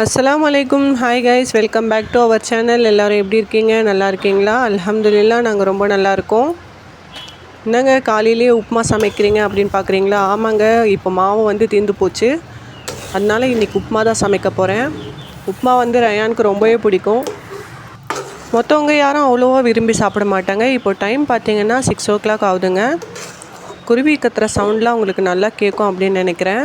அஸ்லாம் வலைக்கும் hi guys welcome back to our channel எல்லோரும் எப்படி இருக்கீங்க? நல்லா இருக்கீங்களா? அலமதுல்லா நாங்கள் ரொம்ப நல்லா இருக்கோம். என்னங்க காலையிலேயே உப்புமா சமைக்கிறீங்க அப்படின்னு பார்க்குறீங்களா ஆமாங்க இப்போ மாவு வந்து தீர்ந்து போச்சு. அதனால இன்றைக்கி உப்புமா தான் சமைக்க போகிறேன் உப்புமா வந்து ரயானுக்கு ரொம்பவே பிடிக்கும். மொத்தவங்க யாரும் அவ்வளோவா விரும்பி சாப்பிட மாட்டாங்க. இப்போ டைம் பார்த்தீங்கன்னா சிக்ஸ் ஓ கிளாக் ஆகுதுங்க. குருவி கத்துற சவுண்ட்லாம் உங்களுக்கு நல்லா கேட்கும் அப்படின்னு நினைக்கிறேன்.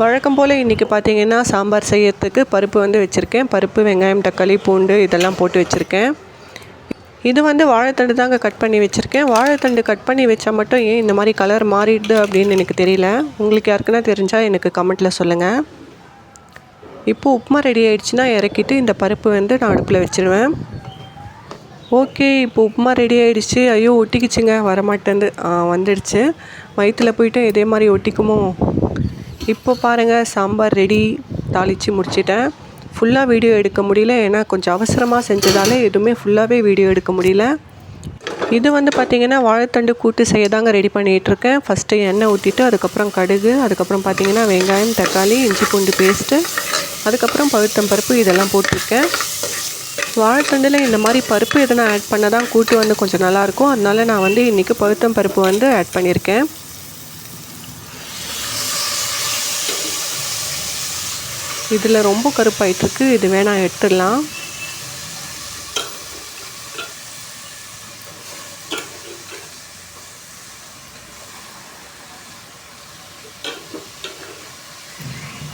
வழக்கம் போல் இன்றைக்கி பார்த்தீங்கன்னா சாம்பார் செய்யறதுக்கு பருப்பு வந்து வச்சுருக்கேன். பருப்பு வெங்காயம் தக்காளி பூண்டு இதெல்லாம் போட்டு வச்சுருக்கேன். இது வந்து வாழைத்தண்டு தாங்க கட் பண்ணி வச்சுருக்கேன். வாழைத்தண்டு கட் பண்ணி வச்சா மட்டும் ஏன் இந்த மாதிரி கலர் மாறிடுது அப்படின்னு எனக்கு தெரியல. உங்களுக்கு யாருக்குன்னா தெரிஞ்சால் எனக்கு கமெண்ட்டில் சொல்லுங்கள் இப்போது உப்புமா ரெடி ஆகிடுச்சுன்னா இறக்கிட்டு இந்த பருப்பு வந்து நான் அடுப்பில் வச்சுருவேன். ஓகே இப்போ உப்புமா ரெடி ஆகிடுச்சு ஐயோ ஒட்டிக்கிச்சுங்க. வரமாட்டேந்து வந்துடுச்சு. வயிற்றில் போயிட்டு இதே மாதிரி ஒட்டிக்குமோ? இப்போ பாருங்கள் சாம்பார் ரெடி தாளித்து முடிச்சிட்டேன். ஃபுல்லாக வீடியோ எடுக்க முடியல ஏன்னா கொஞ்சம் அவசரமாக செஞ்சதால் எதுவுமே ஃபுல்லாகவே வீடியோ எடுக்க முடியல. இது வந்து பார்த்திங்கன்னா வாழைத்தண்டு கூட்டு செய்ய தாங்க ரெடி பண்ணிகிட்ருக்கேன் ஃபஸ்ட்டு எண்ணெய் ஊற்றிட்டு அதுக்கப்புறம் கடுகு அதுக்கப்புறம் பார்த்திங்கன்னா வெங்காயம் தக்காளி இஞ்சி பூண்டு பேஸ்ட்டு அதுக்கப்புறம் பழுத்தம் பருப்பு இதெல்லாம் போட்டிருக்கேன். வாழைத்தண்டில் இந்த மாதிரி பருப்பு எதனா ஆட் பண்ண தான் கூட்டு வந்து கொஞ்சம் நல்லாயிருக்கும் அதனால நான் வந்து இன்றைக்கி பழுத்தம் பருப்பு வந்து ஆட் பண்ணியிருக்கேன். இதில் ரொம்ப கருப்பாயிட்டிருக்கு. இது வேணாம் எடுத்துடலாம்.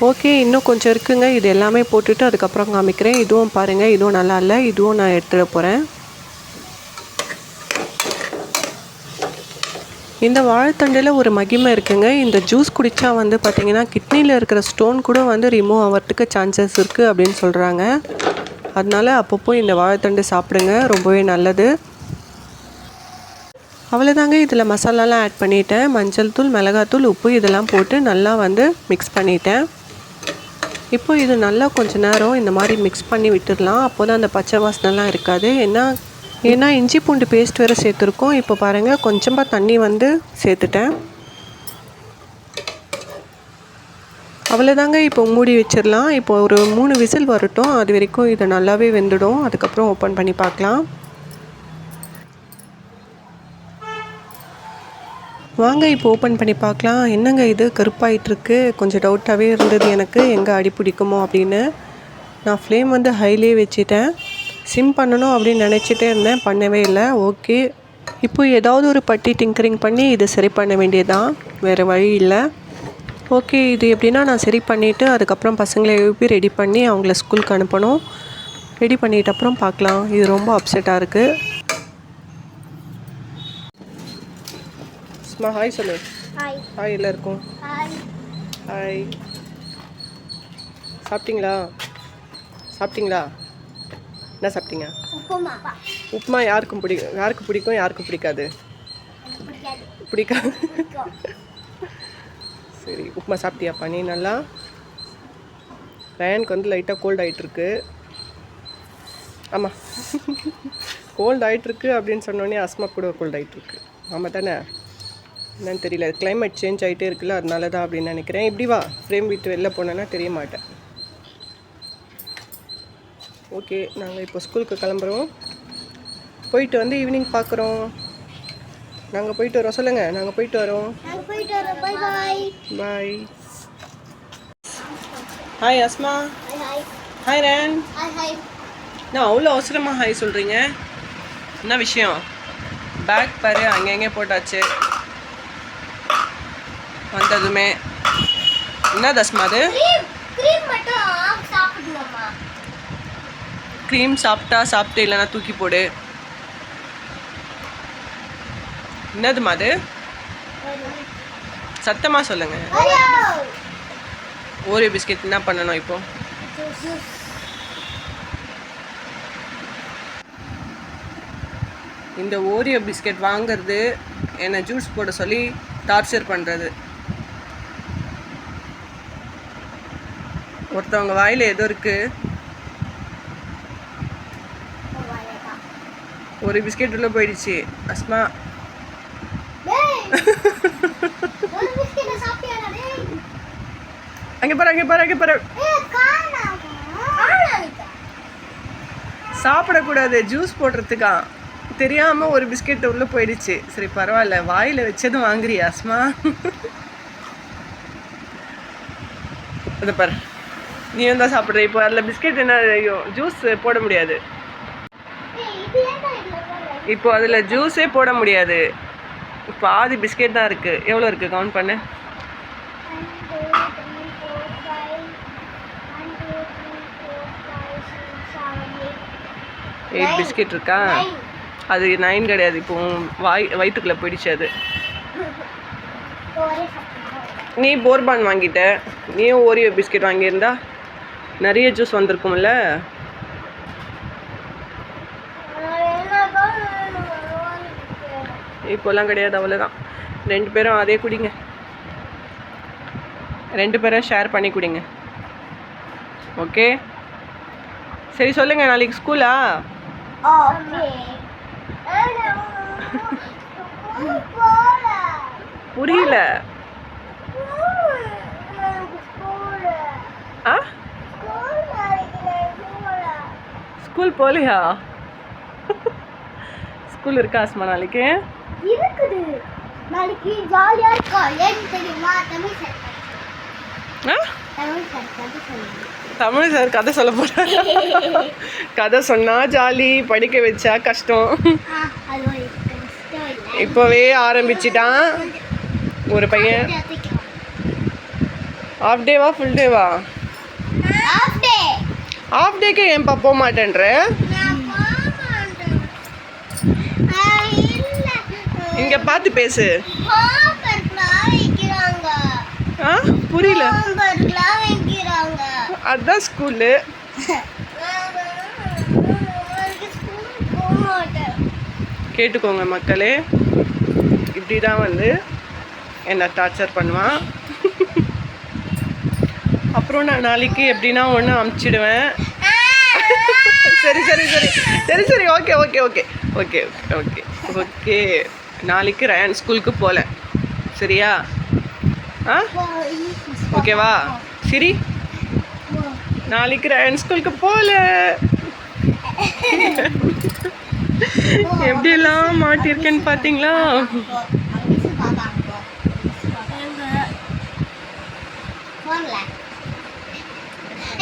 ஓகே இன்னும் கொஞ்சம் இருக்குங்க. இது எல்லாமே போட்டுட்டு அதுக்கப்புறம் காமிக்கிறேன். இதுவும் பாருங்கள் இதுவும் நல்லா இல்லை. இதுவும் நான் எடுத்துட போகிறேன் இந்த வாழைத்தண்டில் ஒரு மகிமை இருக்குங்க. இந்த ஜூஸ் குடித்தா வந்து பார்த்திங்கன்னா கிட்னியில் இருக்கிற ஸ்டோன் கூட வந்து ரிமூவ் ஆகிறதுக்கு சான்சஸ் இருக்குது அப்படின்னு சொல்கிறாங்க அதனால அப்பப்போ இந்த வாழைத்தண்டு சாப்பிடுங்க. ரொம்பவே நல்லது. அவ்வளோதாங்க இதில் மசாலாலாம் ஆட் பண்ணிட்டேன். மஞ்சள் தூள் மிளகாத்தூள் உப்பு இதெல்லாம் போட்டு நல்லா வந்து மிக்ஸ் பண்ணிட்டேன். இப்போ இது நல்லா கொஞ்சம் நேரம் இந்த மாதிரி மிக்ஸ் பண்ணி விட்டுடலாம். அப்போ தான் அந்த பச்சை வாசனைலாம் இருக்காது. ஏன்னா ஏன்னா இஞ்சி பூண்டு பேஸ்ட் வேறு சேர்த்துருக்கோம். இப்போ பாருங்கள் கொஞ்சமாக தண்ணி வந்து சேர்த்துட்டேன். அவ்வளோதாங்க இப்போ மூடி வச்சிடலாம். இப்போ ஒரு மூணு விசில் வரட்டும். அது வரைக்கும் இதை நல்லாவே வெந்துடும். அதுக்கப்புறம் ஓப்பன் பண்ணி பார்க்கலாம். வாங்க இப்போ ஓப்பன் பண்ணி பார்க்கலாம். என்னங்க இது? கருப்பாயிட்டிருக்கு. கொஞ்சம் டவுட்டாகவே இருந்தது எனக்கு. எங்கே அடி பிடிக்குமோ அப்படின்னு. நான் ஃப்ளேம் வந்து ஹைலே வச்சுட்டேன். சிம் பண்ணணும் அப்படின்னு நினச்சிட்டே இருந்தேன். பண்ணவே இல்லை. ஓகே. இப்போ ஏதாவது ஒரு பட்டி டிங்கரிங் பண்ணி இதை சரி பண்ண வேண்டியதுதான். வேறு வழி இல்லை. ஓகே. இது எப்படின்னா நான் சரி பண்ணிவிட்டு அதுக்கப்புறம் பசங்களை எழுப்பி ரெடி பண்ணி அவங்கள ஸ்கூலுக்கு அனுப்பணும். ரெடி பண்ணிட்ட அப்புறம் பார்க்கலாம். இது ரொம்ப அப்செட்டாக இருக்குது சும்மா ஹாய் சொல்லு. ஹாய் எல்லாருக்கும். ஹாய் சாப்பிட்டீங்களா? சாப்பிட்டீங்களா? என்ன சாப்பிட்டீங்க? உப்புமா உப்புமா யாருக்கும் பிடிக்கும் யாருக்கு பிடிக்கும் யாருக்கு பிடிக்காது? பிடிக்காது. சரி உப்புமா சாப்பிட்டியாப்பா? நீ நல்லா? ரயானுக்கு வந்து லைட்டாக கோல்ட் ஆகிட்டுருக்கு ஆமாம் கோல்ட் ஆகிட்டுருக்கு அப்படின்னு சொன்னோடனே அஸ்மா கூட கோல்ட் ஆகிட்டுருக்கு ஆமாம் தானே? என்னன்னு தெரியல. கிளைமேட் சேஞ்ச் ஆகிட்டே இருக்குல்ல அதனால தான் அப்படின்னு நினைக்கிறேன். இப்படி வா. ஃப்ரேம் விட்டு வெளில போனேன்னா தெரிய மாட்டேன். ஓகே நாங்கள் இப்போ ஸ்கூலுக்கு கிளம்புறோம். போயிட்டு வந்து ஈவினிங் பார்க்குறோம். நாங்கள் போயிட்டு வரோம். சொல்லுங்கள் நாங்கள் போயிட்டு வரோம். பாய் ஹாய் அஸ்மா ஹாய் ரேன் நான் அவ்வளோ அவசரமாக ஹாய் சொல்கிறீங்க என்ன விஷயம்? பேக் பாரு அங்கங்கே போட்டாச்சு. வந்ததுமே. என்ன தஸ்மா அது? ஐஸ்கிரீம் சாப்பிட்டா சாப்பிட்டு இல்லைனா தூக்கி போடு. என்னதுமா அது? சத்தமாக சொல்லுங்க. ஓரியோ பிஸ்கெட் என்ன பண்ணணும் இப்போ? இந்த ஓரியோ பிஸ்கெட் வாங்குறது என்னை ஜூஸ் போட சொல்லி டார்ச்சர் பண்ணுறது ஒருத்தவங்க வாயில் ஏதோ இருக்கு. ஒரு பிஸ்கெட் உள்ளே போயிடுச்சு. அஸ்மா. அங்கே பாரு அங்கே பாரு அங்கே பாரு. சாப்பிடக்கூடாது ஜூஸ் போடுறதுக்கா தெரியாம ஒரு பிஸ்கெட் உள்ள போயிடுச்சு. சரி பரவாயில்ல வாயில வச்சதும் வாங்குறியா அஸ்மா? அதை பாரு. நீ வந்தா சாப்பிட்ற இப்போ அதில் பிஸ்கெட் என்ன ஐயோ ஜூஸ் போட முடியாது. இப்போ அதில் ஜூஸே போட முடியாது. இப்போ ஆதி பிஸ்கெட் தான் இருக்குது எவ்வளோ இருக்குது கவுண்ட் பண்ணு. எயிட் பிஸ்கெட் இருக்கா. அது நைன் கிடையாது. இப்போ வாய் வயிற்றுக்குள்ளே போயிடுச்சு அது. நீ போர்பான் வாங்கிட்ட. நீயும் ஓரியோ பிஸ்கெட் வாங்கியிருந்தா நிறைய ஜூஸ் வந்திருக்கும்ல. இப்போல்லாம் கிடையாது அவ்வளோதான் ரெண்டு பேரும் அதே குடிங்க. ரெண்டு பேரும் ஷேர் பண்ணி குடிங்க. ஓகே சரி சொல்லுங்கள் நாளைக்கு ஸ்கூலா புரியல. ஆ? ஸ்கூல் ஸ்கூல் போகலையா ஸ்கூல் இருக்கா ஆஸ்மா நாளைக்கு? இருக்குது. நாளைக்கு ஜாலியா இருக்கும் ஏன்னு தெரியுமா? தமிழ் சார் தமிழ் சார் கதை சொல்லுங்க. தமிழ் சார் கதை சொல்ல போகிறார் கதை சொன்னால் ஜாலி படிக்க வச்சா கஷ்டம். இப்போவே ஆரம்பிச்சிட்டான். ஒரு பையன். ஆஃப் டேவா ஃபுல் டேவா. ஆஃப் டேக்கு ஏன்பா போக மாட்டேன்ற நான் போக மாட்டேன். ஆ, இல்ல. இங்கே பார்த்து பேசு. ஆ புரியல. அதுதான் ஸ்கூலு. கேட்டுக்கோங்க மக்களே. இப்படி தான் வந்து என்னை டார்ச்சர் பண்ணுவான். அப்புறம் நான் நாளைக்கு எப்படின்னா ஒன்று அமுச்சிடுவேன். சரி சரி சரி. சரி சரி. Okay okay okay. Okay okay okay. நாளைக்கு ரயான் ஸ்கூலுக்கு போகல சரியா? ஆ? ஓகேவா? சரி? நாளைக்கு ரயான் ஸ்கூலுக்கு போகல எப்படியெல்லாம் மாட்டியிருக்கேன்னு பார்த்தீங்களா? போன்ல.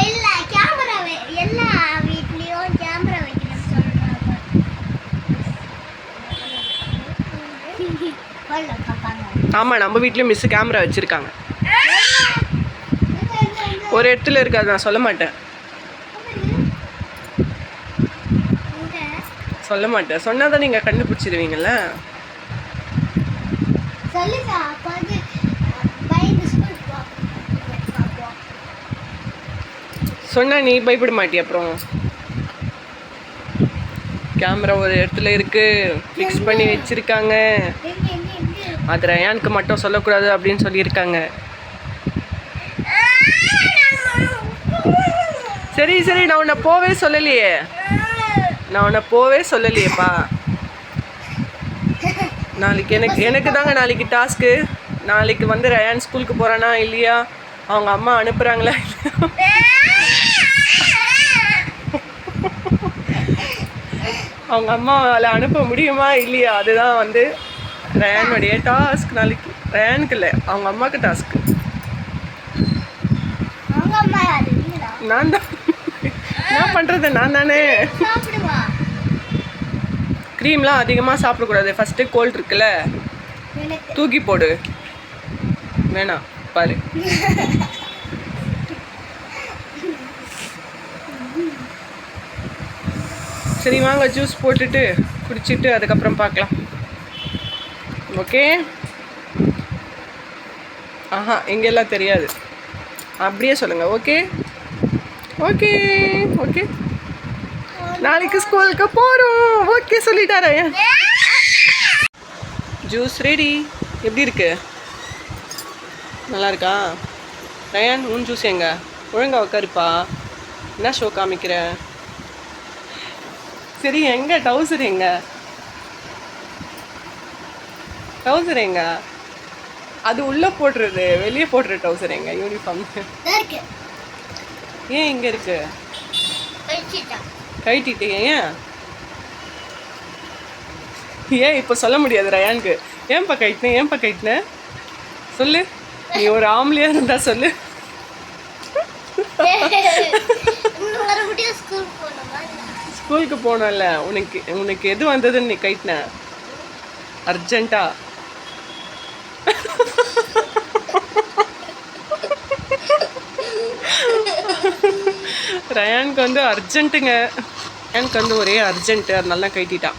இல்ல கேமரா எல்லா வீட்லயும் கேமரா வைக்கணும்னு சொல்றாங்க போன்ல பாப்பாங்க ஆமாம் நம்ம வீட்லேயும் மிஸ் கேமரா வச்சுருக்காங்க. ஒரு இடத்துல இருக்காது நான் சொல்ல மாட்டேன். சொல்ல மாட்டேன். சொன்னால் தான் நீங்கள் பார்ப்போம் சொன்னால் நீ பயப்பட மாட்டிய அப்புறம்? கேமரா ஒரு இடத்துல இருக்கு ஃபிக்ஸ் பண்ணி வச்சிருக்காங்க. அது ரயானுக்கு மட்டும் சொல்லக்கூடாது அப்படின்னு சொல்லியிருக்காங்க. சரி சரி நான் உன்னை போவே சொல்லலையே. நான் உன்னை போவே சொல்லலையேப்பா. நாளைக்கு எனக்கு எனக்கு தாங்க நாளைக்கு டாஸ்க்கு. நாளைக்கு வந்து ரயான் ஸ்கூலுக்கு போகிறானா இல்லையா? அவங்க அம்மா அனுப்புகிறாங்களா அவங்க அம்மாவால் அனுப்ப முடியுமா இல்லையா? அதுதான் வந்து ரயானுடைய டாஸ்க் நாளைக்கு. ரயானுக்கு இல்லை அவங்க யாரு? நீங்களா? நான் தான். என்ன பண்ணுறது நான் தானே. க்ரீம்லாம் அதிகமாக சாப்பிடக்கூடாது. ஃபஸ்ட்டு கோல்ட் இருக்குல்ல. தூக்கி போடு. வேணாம் பாரு. சரி வாங்க ஜூஸ் போட்டுட்டு குடிச்சிட்டு அதுக்கப்புறம் பார்க்கலாம். ஓகே ஆஹா இங்கெல்லாம் தெரியாது. அப்படியே சொல்லுங்கள் ஓகே ஓகே ஓகே நாளைக்கு ஸ்கூலுக்கு போகிறோம் ஓகே சொல்லிட்டாரே. ஜூஸ் ரெடி எப்படி இருக்கு? நல்லா இருக்கா ரயான் உன் ஜூஸ் எங்க? ஒழுங்கா உட்காருப்பா என்ன ஷோ காமிக்கிற? சரி எங்க டவுசர் எங்க? டவுசர் எங்க? அது உள்ள போடுறது வெளியே போடுற டவுசர் எங்க யூனிஃபார்ம் ஏன் இங்க இருக்கு? வச்சுட்டா கைட்டிட்டீங்க ஏன்? ஏன் இப்போ சொல்ல முடியாது ரயானுக்கு? ஏன்பா கைட்டினேன் ஏன்பா கைட்டினேன் சொல்லு. நீ ஒரு ஆம்பளையா இருந்தா சொல்லு. ஸ்கூலுக்கு போனோம்ல. உனக்கு உனக்கு எது வந்ததுன்னு நீ கைட்டின அர்ஜென்ட்டா ரயானுக்கு வந்து அர்ஜென்ட்டுங்க. ரயானுக்கு வந்து ஒரே அர்ஜென்ட்டு அதனால தான் கைட்டிட்டான்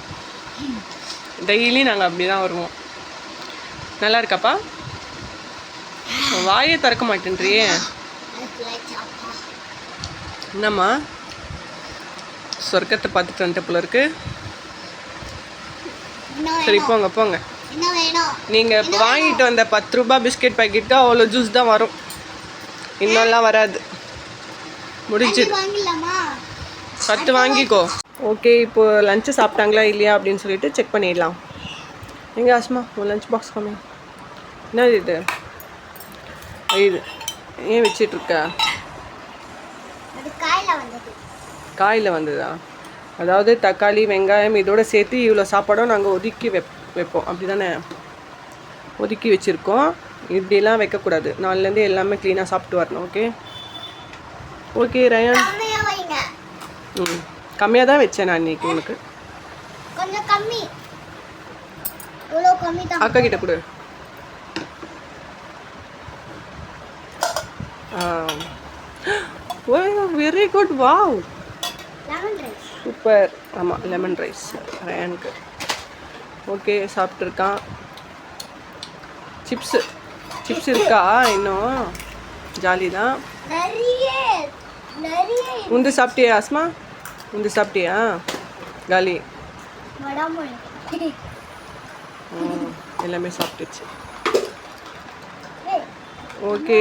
டெய்லி நாங்கள் அப்படி தான் வருவோம். நல்லா இருக்காப்பா? வாயே திறக்க மாட்டேன்றியே. என்னம்மா? சொர்க்கத்தை பார்த்துட்டு வந்துட்ட போல இருக்கு. சரி போங்க போங்க. நீங்க நீங்கள் இப்போ வாங்கிட்டு வந்த பத்து ரூபாய் பிஸ்கெட் பாக்கெட்டு அவ்வளோ ஜூஸ் தான் வரும். இன்னும்லாம் வராது. முடிஞ்சுது. வாங்கிடலாமா? சத்து வாங்கிக்கோ. ஓகே இப்போ லஞ்சு சாப்பிட்டாங்களா இல்லையா அப்படின்னு சொல்லிட்டு செக் பண்ணிடலாம். எங்க ஆஸ்மா உன் லஞ்ச் பாக்ஸ் கம்மி என்ன இது? இது ஏன் வச்சிட்டு இருக்க? அது காயில வந்தது. காயில் வந்ததா? அதாவது தக்காளி வெங்காயம் இதோட சேர்த்து இவ்வளோ சாப்பாடும் நாங்கள் ஒதுக்கி வெப் வைப்போம். அப்படி தானே ஒதுக்கி வச்சுருக்கோம். இப்படிலாம் வைக்கக்கூடாது. நாலுலேருந்து எல்லாமே க்ளீனாக சாப்பிட்டு வரணும் ஓகே ஓகே ரயான் ம். கம்மியாக தான் வச்சேன் நான் இன்னைக்கு உனக்கு. கொஞ்சம் கம்மி. இவ்வளோ கம்மி தான் அக்கா கிட்ட கொடு. Oh very good wow super ஆமாம் லெமன் ரைஸ் ரயானுக்கு ஓகே சாப்பிட்ருக்கான் சிப்ஸு சிப்ஸ் இருக்கா இன்னும்? ஜாலி தான் உந்து சாப்பிட்டியா ஆஸ்மா உந்து சாப்பிட்டியா? காலி. எல்லாமே சாப்பிட்டுச்சு. ஓகே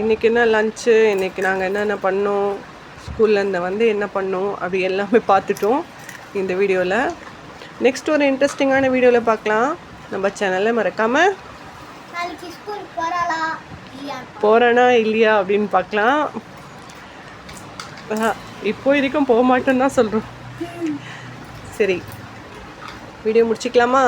இன்னைக்கு என்ன லஞ்சு இன்னைக்கு நாங்கள் என்னென்ன பண்ணோம்? ஸ்கூல்லேருந்து வந்து என்ன பண்ணோம்? அப்படி எல்லாமே பார்த்துட்டோம் இந்த வீடியோவில் நெக்ஸ்ட் ஒரு இன்ட்ரெஸ்டிங்கான வீடியோவில் பார்க்கலாம். நம்ம சேனலில் மறக்காமல் போகிறேனா இல்லையா அப்படின்னு பார்க்கலாம். இப்போ வரைக்கும் போக மாட்டேன்னு தான் சொல்கிறோம் சரி வீடியோ முடிச்சுக்கலாமா?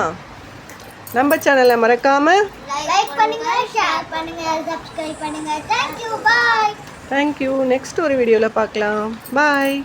நம்ம சேனலை மறக்காமல் லைக் பண்ணுங்க ஷேர் பண்ணுங்க சப்ஸ்கிரைப் பண்ணுங்க. Thank you bye thank you next ஒரு வீடியோவில் பார்க்கலாம். பாய்